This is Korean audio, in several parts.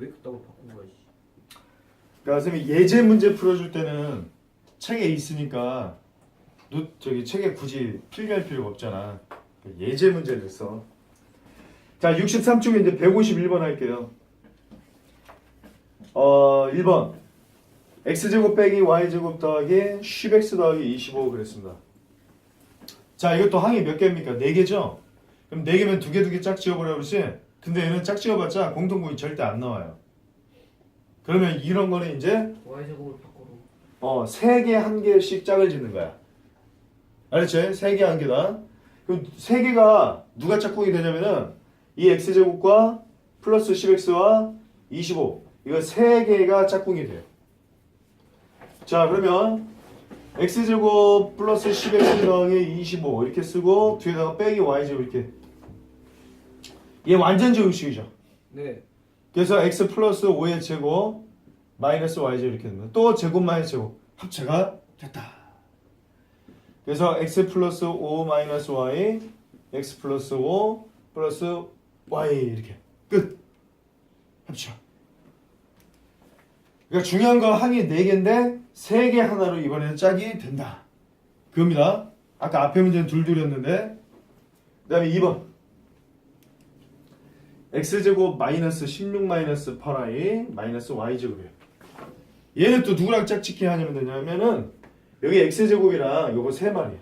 왜 그따구 바꾼 거야? 씨. 그러니까 선생님이 예제 문제 풀어줄 때는 책에 있으니까 노, 저기 책에 굳이 필기할 필요가 없잖아. 그러니까 예제 문제를 써. 자, 63쪽에 이제 151번 할게요. 어, 1번. x제곱 빼기 y제곱 더하기 10x 더하기 25 그랬습니다. 자, 이것도 항이 몇 개입니까? 4개죠? 그럼 4개면 두개두개짝 지어버려 그러지? 근데 얘는 짝 지어봤자 공통분이 절대 안 나와요. 그러면 이런 거는 이제 y 제곱을 바꿔로. 어, 세 개 한 개씩 짝을 짓는 거야. 알았지? 세 개 한 개다. 그럼 세 개가 누가 짝꿍이 되냐면은 이 x제곱과 플러스 10x와 25 이거 세 개가 짝꿍이 돼요. 자 그러면 x제곱 플러스 10x 더하기 25 이렇게 쓰고 뒤에다가 빼기 y제곱 이렇게 얘 완전 제곱식이죠. 네. 그래서 x 플러스 5의 제곱 마이너스 y제곱 이렇게 됩니다. 또 제곱 마이너스 제곱 합체가 됐다. 그래서 x 플러스 5 마이너스 y x 플러스 5 플러스 y 이렇게 끝. 합쳐. 그러니까 중요한 거 항이 4개인데 3개 하나로 이번에는 짝이 된다. 그겁니다. 아까 앞에 문제는 둘둘이었는데 그 다음에 2번 x제곱 마이너스 16 마이너스 8y 마이너스 y제곱이에요. 얘는 또 누구랑 짝짓기 하냐면 되냐면은 여기 x제곱이랑 요거 세 마리야.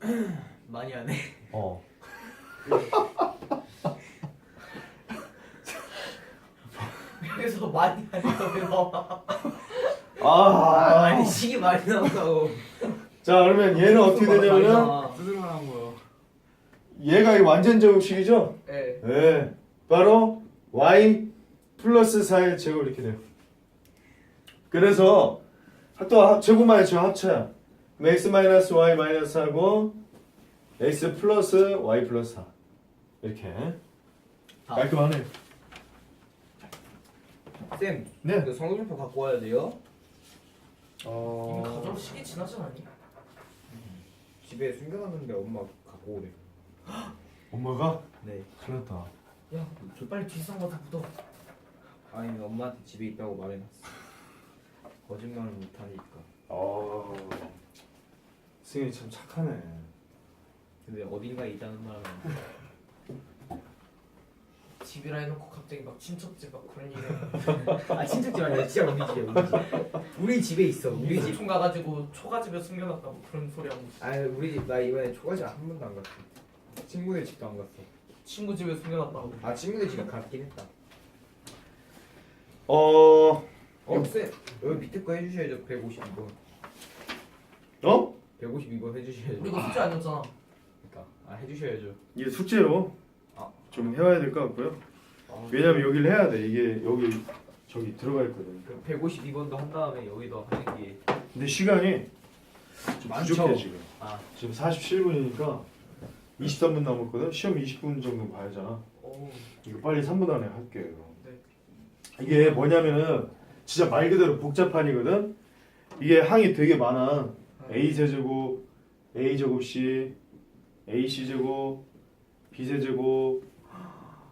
많이 하네. 어. 그래서 많이 하냐고요. 아, 아, 아니 식이 많이 나온다고. 자 그러면 얘는 어떻게 되냐면은 두드러만 한 거요. 얘가 이 완전 제곱식이죠? 네. 네. 바로 y 플러스 4의 제곱 이렇게 돼요. 그래서 또 합- 제곱만 해죠 합쳐야. x 마이너스 y 마이너스 하고 x 플러스 y 플러스 4 이렇게 다. 깔끔하네요. 쌤, 네. 그 성분표 갖고 와야 돼요. 어... 가져올 시기 지나지 않니? 집에 숨겨놨는데 엄마 갖고 오래. 엄마가 네. 큰일 났다. 야, 저 빨리 뒷상 가서 묻어. 아니 엄마한테 집에 있다고 말해놨어. 거짓말을 못하니까. 어... 승현이 참 착하네. 근데 어딘가에 있다는 말은 집이라 해놓고 갑자기 막 친척집 막 그런 일에 아 친척집 아니야 진짜 우리 집이야 우리 집. 우리 집에 있어 우리 집. 총 가가지고 초가집에 숨겨놨다고 그런 소리 하고 있어. 아 우리 집 나 이번에 초가집 한 번도 안 갔어. 친구네 집도 안 갔어. 친구 집에 숨겨놨다고. 아 친구네 집에 갔긴 했다. 어... 어 쌤, 여기 밑에 거 해주셔야죠 152번. 어? 152번 해주셔야죠. 우리 이거 숙제 아니었잖아. 그러니까 아 해주셔야죠. 이게 숙제로 아. 좀 해와야 될 것 같고요. 아, 왜냐면 여기를 해야 돼. 이게 여기 저기 들어가 있거든. 그럼 152번도 한 다음에 여기도 하는 게. 근데 시간이 좀 많죠? 부족해 지금. 아 지금 47분이니까 23분 남았거든. 시험 20분 정도 봐야잖아. 오, 이거 빨리 3분 안에 할게요. 이거. 네. 이게 뭐냐면은 진짜 말 그대로 복잡한이거든. 이게 항이 되게 많아. a 세제곱, a 제곱 c, a c 제곱, b 세제곱,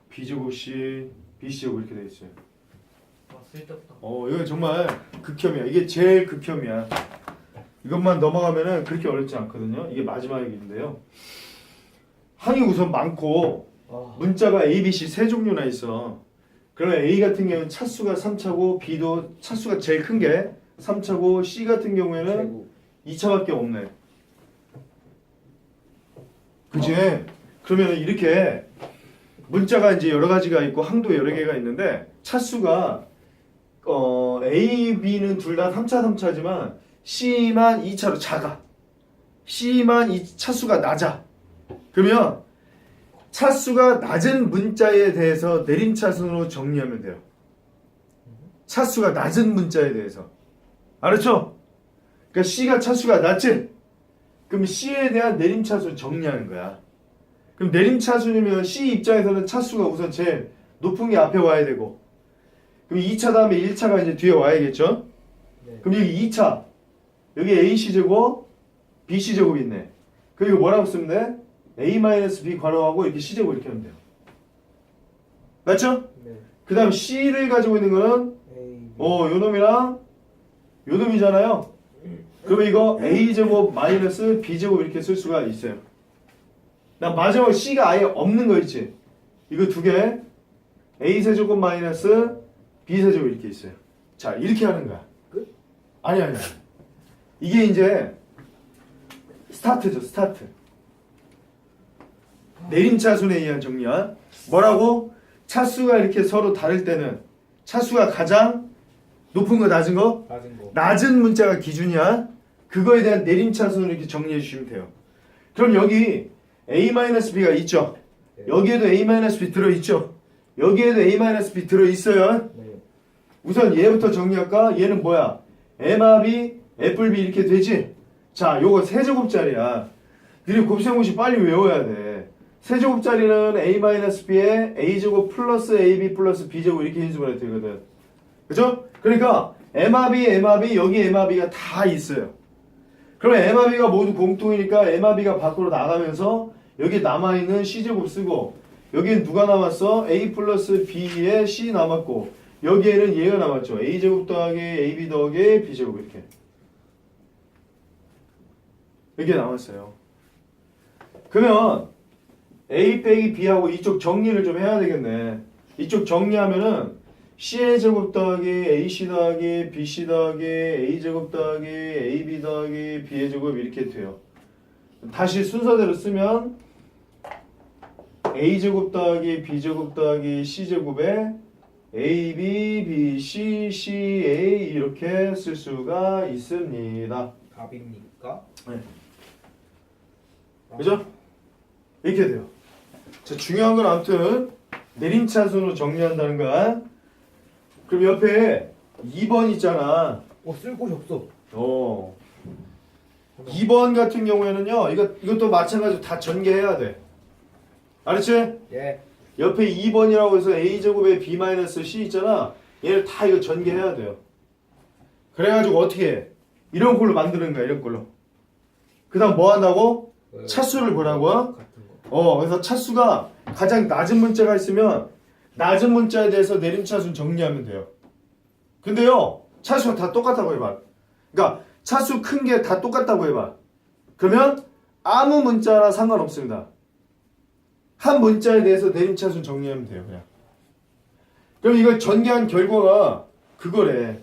b 제곱 c, b c 제곱 이렇게 돼 있어요. 쓸데없다. 어, 이거 정말 극혐이야. 이게 제일 극혐이야. 이것만 넘어가면은 그렇게 어렵지 않거든요. 이게 마지막인데요. 항이 우선 많고 아, 문자가 A, B, C 세 종류나 있어. 그러면 A 같은 경우는 차수가 3차고 B도 차수가 제일 큰 게 3차고 C 같은 경우에는 최고. 2차밖에 없네. 그지? 그러면 이렇게 문자가 이제 여러 가지가 있고 항도 여러 개가 있는데 차수가 어, A, B는 둘 다 3차, 3차지만 C만 2차로 작아. C만 이 차수가 낮아. 그러면 차수가 낮은 문자에 대해서 내림차순으로 정리하면 돼요. 차수가 낮은 문자에 대해서. 알았죠? 그러니까 C가 차수가 낮지? 그럼 C에 대한 내림차수 정리하는 거야. 그럼 내림차순이면 C 입장에서는 차수가 우선 제일 높은 게 앞에 와야 되고 그럼 2차 다음에 1차가 이제 뒤에 와야겠죠? 네. 그럼 여기 2차 여기 AC제곱 BC제곱 있네 그리고 뭐라고 쓰면 돼? A-B 괄호하고 이렇게 C제곱 이렇게 하면 돼요 맞죠? 네. 그 다음 C를 가지고 있는 거는 A, 어, 요 놈이랑 요 놈이잖아요. 그러면 이거 a제곱 마이너스 b제곱 이렇게 쓸 수가 있어요. 나 마지막 c가 아예 없는 거 있지? 이거 두 개. a세제곱 마이너스 b세제곱 이렇게 있어요. 자, 이렇게 하는 거야. 끝? 아니, 아니, 아니. 이게 이제 스타트죠, 스타트. 내림차순에 의한 정리야. 뭐라고? 차수가 이렇게 서로 다를 때는 차수가 가장 높은 거 낮은 거 낮은 거. 낮은 문자가 기준이야. 그거에 대한 내림차순으로 이렇게 정리해 주시면 돼요. 그럼 여기 a-b가 있죠. 네. 여기에도 a-b 들어 있죠. 여기에도 a-b 들어 있어요. 네. 우선 얘부터 정리할까? 얘는 뭐야? mrb, fb 이렇게 되지? 자, 요거 세제곱짜리야. 그리고 곱셈공식 빨리 외워야 돼. 세제곱짜리는 a-b에 a제곱 플러스 ab 플러스 b제곱 이렇게 인수분해 되거든. 그죠? 그러니까 MRB, MRB, 여기 MRB가 다 있어요. 그러면 MRB가 모두 공통이니까 MRB가 밖으로 나가면서 여기 남아있는 C제곱 쓰고 여기엔 누가 남았어? A 플러스 B에 C 남았고 여기에는 얘가 남았죠. A제곱 더하기 AB 더하기 B제곱 이렇게 이게 남았어요. 그러면 A 빼기 B하고 이쪽 정리를 좀 해야 되겠네. 이쪽 정리하면은 C의 제곱 더하기 AC 더하기 BC 더하기 A제곱 더하기 AB 더하기 B의 제곱 이렇게 돼요. 다시 순서대로 쓰면 A제곱 더하기 B제곱 더하기 C제곱에 AB, BC, CA 이렇게 쓸 수가 있습니다. 답입니까? 네. 그죠? 이렇게 돼요. 자, 중요한 건 아무튼 내림차순으로 정리한다는 거야. 그럼 옆에 2번 있잖아. 어, 쓸 곳이 없어. 어. 2번 같은 경우에는요. 이거 이것도 마찬가지로 다 전개해야 돼. 알았지? 예. 옆에 2번이라고 해서 a 제곱에 b 마이너스 c 있잖아. 얘를 다 이거 전개해야 돼요. 그래가지고 어떻게 해? 이런 걸로 만드는 거야. 이런 걸로. 그다음 뭐 한다고? 그 차수를 보라고? 같은 거. 어, 그래서 차수가 가장 낮은 문자가 있으면 낮은 문자에 대해서 내림차순 정리하면 돼요. 근데요, 차수가 다 똑같다고 해봐. 그러니까 차수 큰 게 다 똑같다고 해봐. 그러면 아무 문자나 상관없습니다. 한 문자에 대해서 내림차순 정리하면 돼요, 그냥. 그럼 이걸 전개한 결과가 그거래.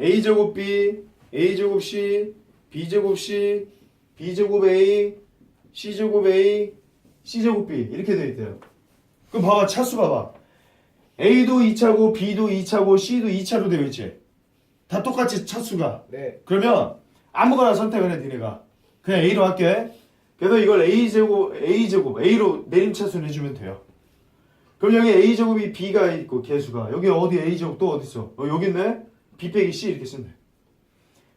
a제곱 b, a제곱 c, b제곱 c, b제곱 a, c제곱 a, c제곱 b 이렇게 돼 있대요. 그럼 봐봐 차수 봐봐. a도 2차고 b도 2차고 c도 2차로 되어 있지. 다 똑같이 차수가. 네. 그러면 아무거나 선택을 해 니네가. 그냥 a로 할게. 그래서 이걸 a 제곱 a 제곱 a로 내림차순 해주면 돼요. 그럼 여기 a 제곱이 b가 있고 개수가 여기 어디 a 제곱 또 어디 있어? 어, 여기 있네. b 빼기 c 이렇게 쓰면 돼.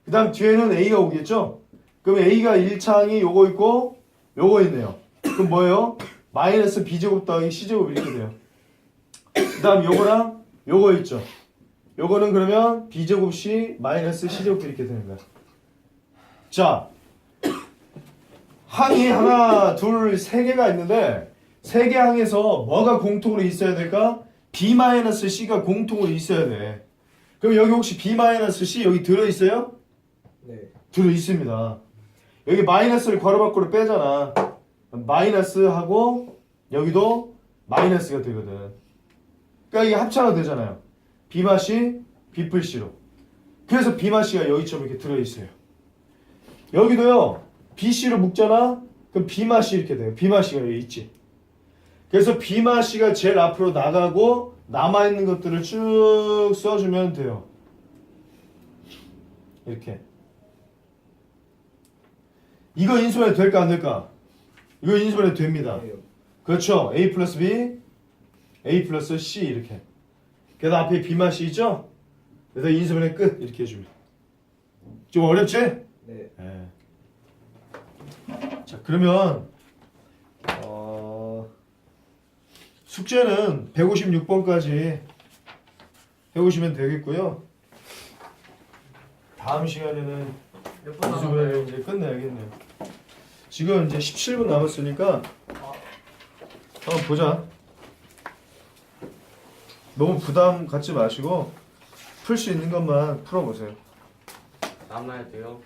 그 다음 뒤에는 a가 오겠죠? 그럼 a가 1창이 요거 있고 요거 있네요. 그럼 뭐예요? 마이너스 b제곱 더하기 c제곱 이렇게 돼요. 그 다음 요거랑 요거 있죠. 요거는 그러면 b제곱 c 마이너스 c제곱 이렇게 되는 거야. 자, 항이 하나, 둘, 세 개가 있는데 세 개 항에서 뭐가 공통으로 있어야 될까? b 마이너스 c가 공통으로 있어야 돼. 그럼 여기 혹시 b 마이너스 c 여기 들어 있어요? 네. 들어 있습니다. 여기 마이너스를 괄호 밖으로 빼잖아. 마이너스 하고 여기도 마이너스가 되거든. 그러니까 이게 합차가 되잖아요. B 맛이 B 플 C로. 그래서 B 맛이가 여기처럼 이렇게 들어 있어요. 여기도요. B C로 묶잖아. 그럼 B 맛이 이렇게 돼요. B 맛이가 여기 있지. 그래서 B 맛이가 제일 앞으로 나가고 남아 있는 것들을 쭉 써주면 돼요. 이렇게. 이거 인수분해 될까 안 될까? 이거 인수분해 됩니다. 네. 그렇죠. A 플러스 B, A 플러스 C 이렇게. 그래서 앞에 B 맛이 있죠? 그래서 인수분해 끝 이렇게 해줍니다. 좀 어렵지? 네. 예. 자 그러면 어, 숙제는 156번까지 해오시면 되겠고요. 다음 시간에는 남았나요? 이제 끝내야겠네요. 지금 이제 17분 남았으니까 한번 보자. 너무 부담 갖지 마시고 풀 수 있는 것만 풀어보세요. 남아야 돼요.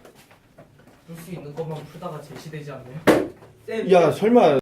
풀 수 있는 것만 풀다가 제시되지 않나요? 쌤 야 설마